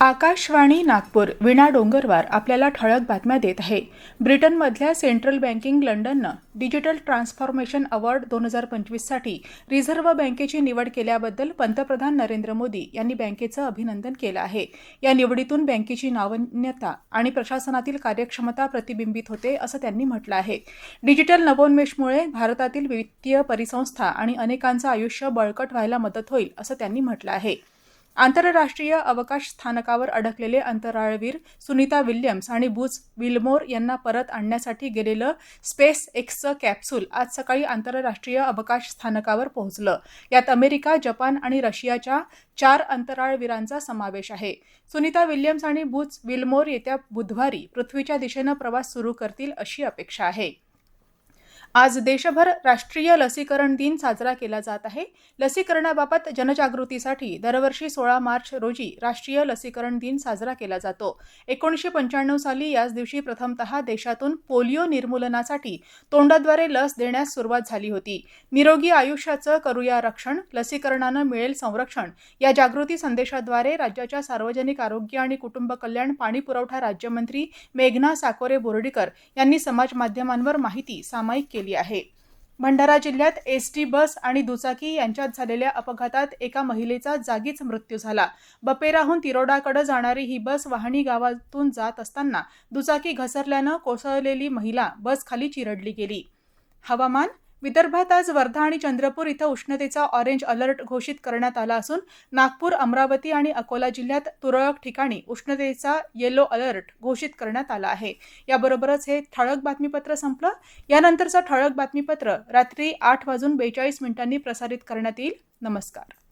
आकाशवाणी नागपूर विणा डोंगरवार आपल्याला ठळक बातम्या देत आहे. ब्रिटनमधल्या सेंट्रल बँकिंग लंडननं डिजिटल ट्रान्सफॉर्मेशन अवॉर्ड दोन हजार पंचवीससाठी रिझर्व्ह बँकेची निवड केल्याबद्दल पंतप्रधान नरेंद्र मोदी यांनी बँकेचं अभिनंदन केलं आहे. या निवडीतून बँकेची नावन्यता आणि प्रशासनातील कार्यक्षमता प्रतिबिंबित होते असं त्यांनी म्हटलं आहे. डिजिटल नवोन्मेषमुळे भारतातील वित्तीय परिसंस्था आणि अनेकांचं आयुष्य बळकट व्हायला मदत होईल असं त्यांनी म्हटलं आहे. आंतरराष्ट्रीय अवकाश स्थानकावर अडकलेले अंतराळवीर सुनीता विल्यम्स आणि बुज विल्मोर यांना परत आणण्यासाठी गेलेलं स्पेस एक्सचं कॅप्सूल आज सकाळी आंतरराष्ट्रीय अवकाश स्थानकावर पोहोचलं. यात अमेरिका जपान आणि रशियाच्या चार अंतराळवीरांचा समावेश आहे. सुनीता विल्यम्स आणि बुज विल्मोर येत्या बुधवारी पृथ्वीच्या दिशेनं प्रवास सुरू करतील अशी अपेक्षा आहे. आज देशभर राष्ट्रीय लसीकरण दिन साजरा केला जात आहे. लसीकरणाबाबत जनजागृतीसाठी दरवर्षी सोळा मार्च रोजी राष्ट्रीय लसीकरण दिन साजरा केला जातो. एकोणीसशे पंच्याण्णव साली याच दिवशी प्रथमतः देशातून पोलिओ निर्मूलनासाठी तोंडाद्वारे लस देण्यास सुरुवात झाली होती. निरोगी आयुष्याचं करूया रक्षण लसीकरणानं मिळेल संरक्षण या जागृती संदेशाद्वारे राज्याच्या सार्वजनिक आरोग्य आणि कुटुंब कल्याण पाणी पुरवठा राज्यमंत्री मेघना साकोरे बोर्डीकर यांनी समाज माध्यमांवर माहिती सामायिक केली. आहे. भंडारा जिल्ह्यात एस टी बस आणि दुचाकी यांच्यात झालेल्या अपघातात एका महिलेचा जागीच मृत्यू झाला. बपेराहून तिरोडाकडे जाणारी ही बस वाहणी गावातून जात असताना दुचाकी घसरल्यानं कोसळलेली महिला बस खाली चिरडली गेली. हवामान विदर्भात आज वर्धा आणि चंद्रपूर इथं उष्णतेचा ऑरेंज अलर्ट घोषित करण्यात आला असून नागपूर अमरावती आणि अकोला जिल्ह्यात तुरळक ठिकाणी उष्णतेचा येलो अलर्ट घोषित करण्यात आला आहे. याबरोबरच हे ठळक बातमीपत्र संपलं. यानंतरचं ठळक बातमीपत्र रात्री आठ वाजून बेचाळीस मिनिटांनी प्रसारित करण्यात येईल. नमस्कार.